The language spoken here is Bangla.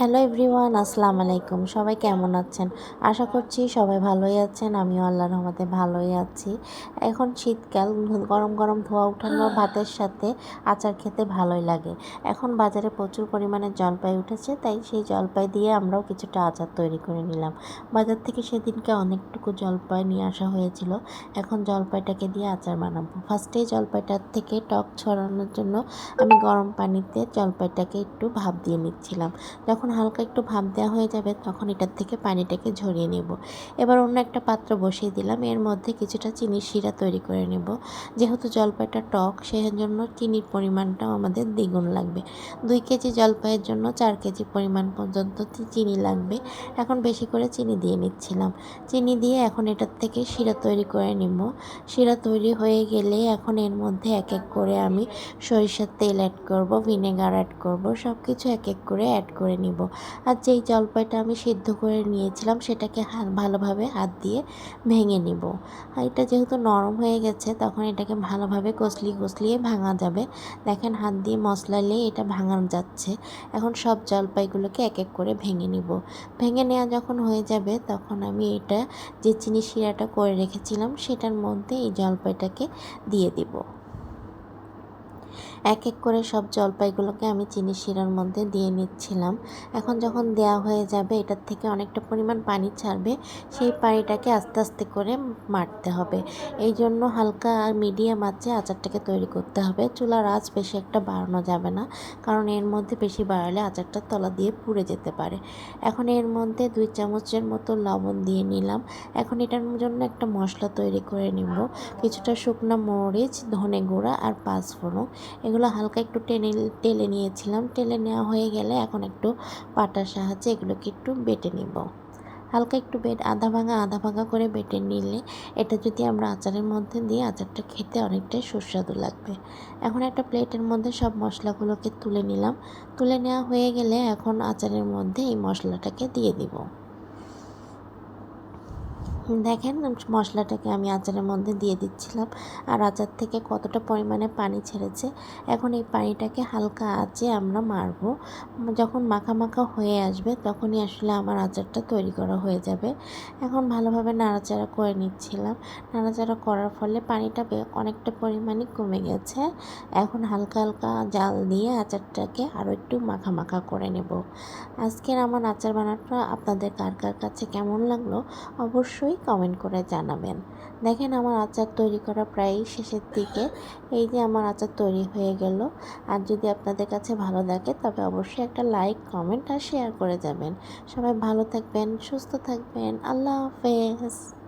হ্যালো এভরিওয়ান আসসালামু আলাইকুম। সবাই কেমন আছেন? আশা করছি সবাই ভালোই আছেন আমিও আল্লাহর রহমতে ভালোই আছি। এখন শীতকাল গরম গরম ধোয়া উঠানো ভাতের সাথে আচার খেতে ভালোই লাগে। এখন বাজারে প্রচুর পরিমাণে জলপাই উঠেছে তাই সেই জলপাই দিয়ে আমরাও কিছুটা আচার তৈরি করে নিলাম। বাজার থেকে সেদিনকে অনেকটুকু জলপাই নিয়ে আসা হয়েছিল। এখন জলপাইটাকে দিয়ে আচার বানাবো। ফার্স্টেই জলপাইটার থেকে টক ছড়ানোর জন্য আমি গরম পানিতে জলপাইটাকে একটু ভাপ দিয়ে নিচ্ছিলাম। যখন হালকা একটু ভাপ দেওয়া হয়ে যাবে, তখন এটার থেকে পানিটাকে ঝরিয়ে নেব। এবার অন্য একটা পাত্র বসিয়ে দিলাম। এর মধ্যে কিছুটা চিনির শিরা তৈরি করে নেব। যেহেতু জলপাইটা টক সেই জন্য চিনির পরিমাণটাও আমাদের দ্বিগুণ লাগবে। দুই কেজি জলপাইয়ের জন্য চার কেজি পরিমাণ পর্যন্ত চিনি লাগবে। এখন বেশি করে চিনি দিয়ে নিচ্ছিলাম। চিনি দিয়ে এখন এটার থেকে শিরা তৈরি করে নেব। শিরা তৈরি হয়ে গেলে এখন এর মধ্যে এক এক করে আমি সরিষার তেল অ্যাড করব ভিনেগার অ্যাড করব সব কিছু এক এক করে অ্যাড করে নিব। আর যেই জলপাইটা আমি সিদ্ধ করে নিয়েছিলাম, সেটাকে ভালোভাবে হাত দিয়ে ভেঙে নিব। আর এটা যেহেতু নরম হয়ে গেছে, তখন এটাকে ভালোভাবে কষলিয়ে কষলিয়ে ভাঙা যাবে। দেখেন, হাত দিয়ে মশলালে এটা ভাঙানো যাচ্ছে। এখন সব জলপাইগুলোকে এক এক করে ভেঙে নিব। ভেঙে নেওয়া যখন হয়ে যাবে, তখন আমি এটা যে চিনি শিরাটা করে রেখেছিলাম, সেটার মধ্যে এই জলপাইটাকে দিয়ে দিব। এক এক করে সব জলপাইগুলোকে আমি চিনি শিরার মধ্যে দিয়ে নিচ্ছিলাম। এখন যখন দেয়া হয়ে যাবে, এটার থেকে অনেকটা পরিমাণ পানি ছাড়বে, সেই পানিটাকে আস্তে আস্তে করে মারতে হবে। এই জন্য হালকা আর মিডিয়াম আঁচে আচারটাকে তৈরি করতে হবে। চুলার আঁচ বেশি একটা বাড়ানো যাবে না, কারণ এর মধ্যে বেশি বাড়ালে আচারটা তলা দিয়ে পুড়ে যেতে পারে। এখন এর মধ্যে দুই চামচের মতো লবণ দিয়ে নিলাম। এখন এটার জন্য একটা মশলা তৈরি করে নিব। কিছুটা শুকনো মরিচ, ধনে গুঁড়া আর পাঁচফোড়ন। এগুলো হালকা একটু টেনে টেলে নিয়েছিলাম। টেলে নেওয়া হয়ে গেলে এখন একটু পাটার সাহায্যে এগুলোকে একটু বেটে নিব। হালকা একটু বেট, আধা ভাঙা আধা ভাঙা করে বেটে নিলে এটা যদি আমরা আচারের মধ্যে দিই, আচারটা খেতে অনেকটাই সুস্বাদু লাগবে। এখন একটা প্লেটের মধ্যে সব মশলাগুলোকে তুলে নিলাম। তুলে নেওয়া হয়ে গেলে এখন আচারের মধ্যে এই মশলাটাকে দিয়ে দিব। দেখেন মশলাটাকে আমি আচারের মধ্যে দিয়ে দিচ্ছিলাম। আর আচার থেকে কতটা পরিমাণে পানি ছেড়েছে, এখন এই পানিটাকে হালকা আঁচে আমরা মারবো। যখন মাখা মাখা হয়ে আসবে, তখনই আসলে আমার আচারটা তৈরি করা হয়ে যাবে। এখন ভালোভাবে নাড়াচাড়া করে নিচ্ছিলাম। নাড়াচাড়া করার ফলে পানিটা অনেকটা পরিমাণে কমে গেছে। এখন হালকা হালকা জাল দিয়ে আচারটাকে আরও একটু মাখা মাখা করে নেব। আজকের আমার আচার বানাটা আপনাদের কার কার কাছে কেমন লাগল, অবশ্যই কমেন্ট করে জানাবেন। দেখেন আমার আচার তৈরি করা প্রায় শেষের দিকে। এই যে আমার আচার তৈরি হয়ে গেল। আর যদি আপনাদের কাছে ভালো লাগে তবে অবশ্যই একটা লাইক কমেন্ট আর শেয়ার করে যাবেন। সবাই ভালো থাকবেন, সুস্থ থাকবেন। আল্লাহ হাফেজ।